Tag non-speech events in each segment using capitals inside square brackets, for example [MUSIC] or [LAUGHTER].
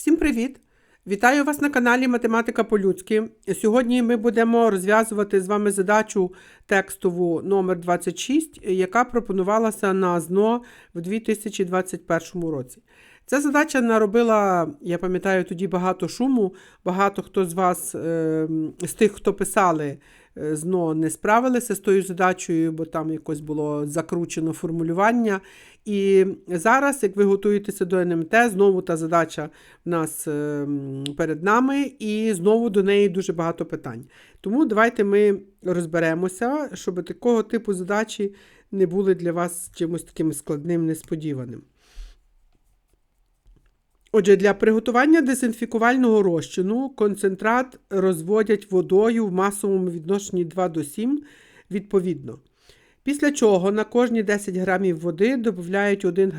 Всім привіт! Вітаю вас на каналі Математика по-людськи. Сьогодні ми будемо розв'язувати з вами задачу текстову номер 26, яка пропонувалася на ЗНО в 2021 році. Ця задача наробила, я пам'ятаю, тоді багато шуму. Багато хто з вас, е, з тих, хто писали е, ЗНО, не справилися з тою задачею, бо там якось було закручено формулювання. І зараз, як ви готуєтеся до НМТ, знову та задача в нас е, перед нами, і знову до неї дуже багато питань. Тому давайте ми розберемося, щоб такого типу задачі не були для вас чимось таким складним, несподіваним. Отже, для приготування дезінфікувального розчину концентрат розводять водою в масовому відношенні 2 до 7 відповідно. Після чого на кожні 10 грамів води додають 1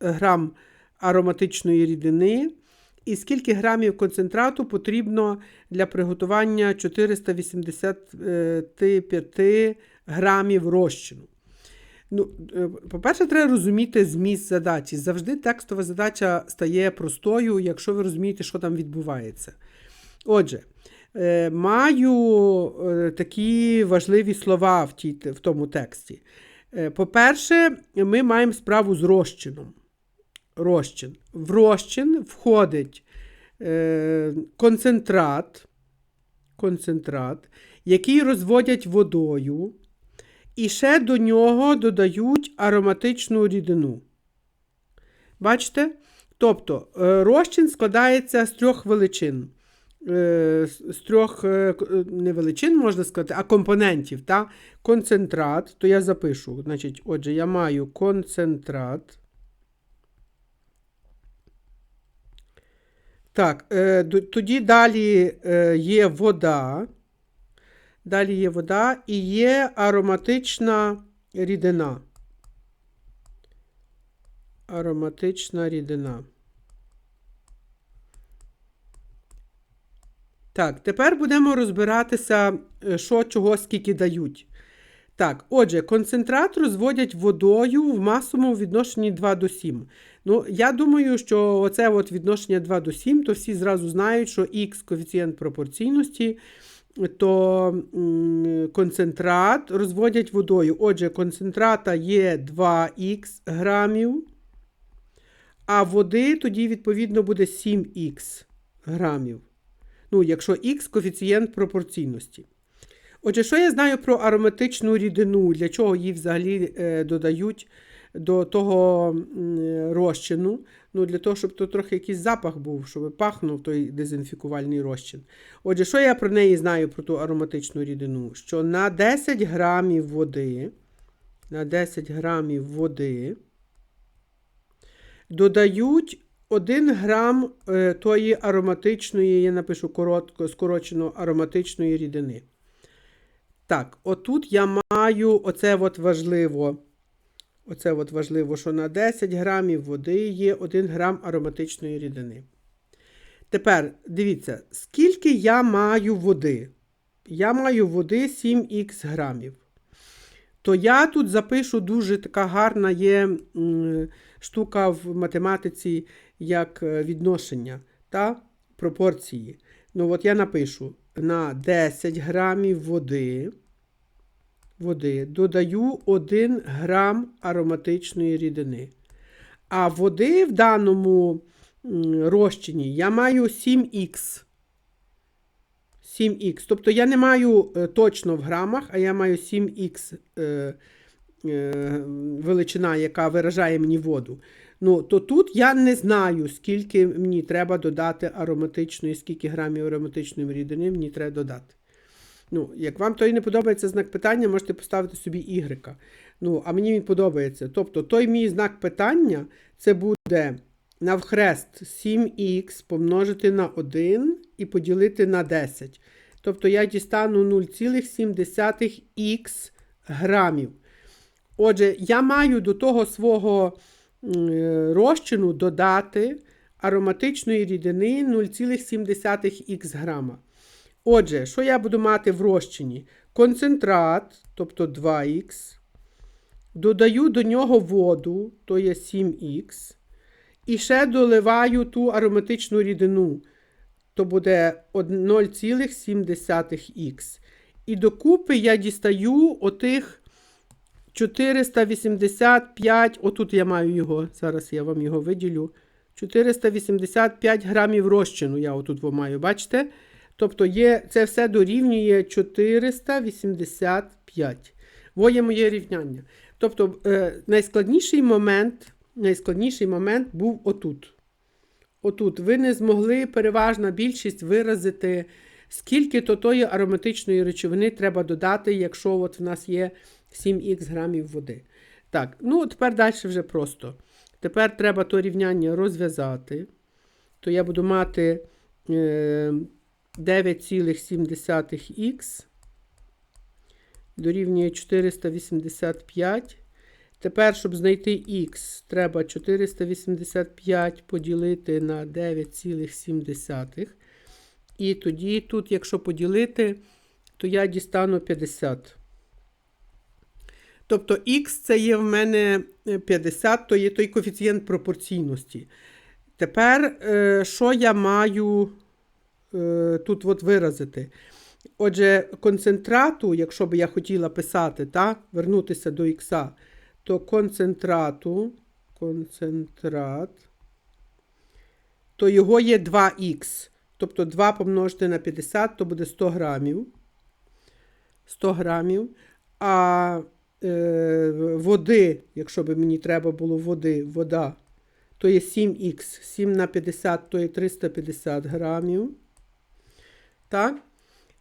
грам ароматичної рідини. І скільки грамів концентрату потрібно для приготування 485 грамів розчину. Ну, е, по-перше, треба розуміти зміст задачі. Завжди текстова задача стає простою, якщо ви розумієте, що там відбувається. Отже, е, маю е, такі важливі слова в, тій, в тому тексті. По-перше, ми маємо справу з розчином. Розчин. В розчин входить концентрат, концентрат, який розводять водою. І ще до нього додають ароматичну рідину. Бачите? Тобто е, розчин складається з трьох величин. Е, з трьох е, не величин, можна сказати, а компонентів. Та? Концентрат, то я запишу. Значить, отже, я маю концентрат. Так, тоді далі є вода. Далі є вода і є ароматична рідина. Ароматична рідина. Так, тепер будемо розбиратися, е, що чого скільки дають. Так, отже, концентрат розводять водою в масовому відношенні 2 до 7. Ну, я думаю, що от відношення 2 до 7, то всі зразу знають, що х коефіцієнт пропорційності то концентрат розводять водою. Отже, концентрата є 2х грамів, а води тоді, відповідно, буде 7х грамів. Ну, якщо х коефіцієнт пропорційності. Отже, що я знаю про ароматичну рідину, для чого її взагалі е, додають до того розчину? Ну, для того, щоб то трохи якийсь запах був, щоб пахнув той дезінфікувальний розчин. Отже, що я про неї знаю, про ту ароматичну рідину? Що на 10 грамів води, на 10 грамів води додають 1 грам е, тої ароматичної, я напишу коротко, скорочено ароматичної рідини. Так, отут я маю, оце от важливо. Оце от важливо, що на 10 грамів води є 1 грам ароматичної рідини. Тепер дивіться, скільки я маю води? Я маю води 7х грамів. То я тут запишу дуже така гарна є штука в математиці, як е, відношення та пропорції. Ну, от я напишу на 10 грамів води, води додаю 1 грам ароматичної рідини. А води в даному розчині я маю 7х. 7х. Тобто я не маю е, точно в грамах, а я маю 7х е, е, величина, яка виражає мені воду. Ну, то тут я не знаю, скільки мені треба додати ароматичної, скільки грамів ароматичної рідини мені треба додати. Ну, як вам той не подобається знак питання, можете поставити собі Y. Ну, а мені він подобається. Тобто той мій знак питання це буде навхрест 7х помножити на 1 і поділити на 10. Тобто я дістану 0,7х грамів. Отже, я маю до того свого е, розчину додати ароматичної рідини 0,7х грама. Отже, що я буду мати в розчині? Концентрат, тобто 2х. Додаю до нього воду, то є 7х. І ще доливаю ту ароматичну рідину. То буде 0,7х. І докупи я дістаю отих 485, отут я маю його, зараз я вам його виділю. 485 грамів розчину я отут маю, бачите? Тобто є, це все дорівнює 485. Во є моє рівняння. Тобто е, найскладніший момент, найскладніший момент був отут. Отут ви не змогли переважна більшість виразити, скільки то тої ароматичної речовини треба додати, якщо от в нас є 7х грамів води. Так, ну тепер далі вже просто. Тепер треба то рівняння розв'язати. То я буду мати е, 9,7х дорівнює 485. Тепер, щоб знайти х, треба 485 поділити на 9,7. І тоді тут, якщо поділити, то я дістану 50. Тобто х це є в мене е, 50, то є той коефіцієнт пропорційності. Тепер, е, що я маю тут от виразити? Отже, концентрату, якщо б я хотіла писати, та, вернутися до х, то концентрату, концентрат, то його є 2х. Тобто 2 помножити на 50, то буде 100 грамів. 100 грамів. А е, води, якщо б мені треба було води, вода, то є 7х. 7 на 50, то є 350 грамів. Так?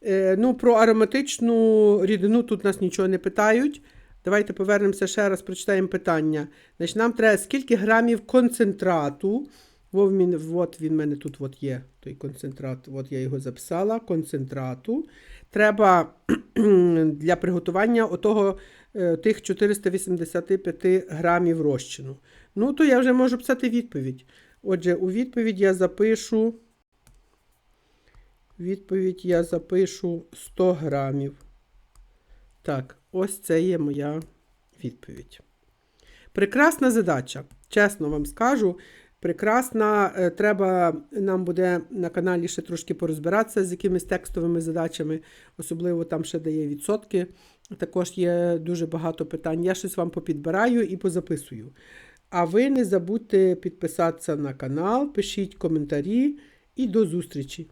Е, ну, про ароматичну рідину тут нас нічого не питають. Давайте повернемося ще раз, прочитаємо питання. Значить, нам треба скільки грамів концентрату. Во, він, от він в мене тут от є той концентрат. От я його записала. Концентрату. Треба [CLEARS THROAT] для приготування отого, е, тих 485 грамів розчину. Ну, то я вже можу писати відповідь. Отже, у відповідь я запишу. Відповідь я запишу 100 грамів. Так, ось це є моя відповідь. Прекрасна задача. Чесно вам скажу. Прекрасна. Е, Треба нам буде на каналі ще трошки порозбиратися з якимись текстовими задачами, особливо там ще дає відсотки. Також є дуже багато питань. Я щось вам попідбираю і позаписую. А ви не забудьте підписатися на канал, пишіть коментарі і до зустрічі!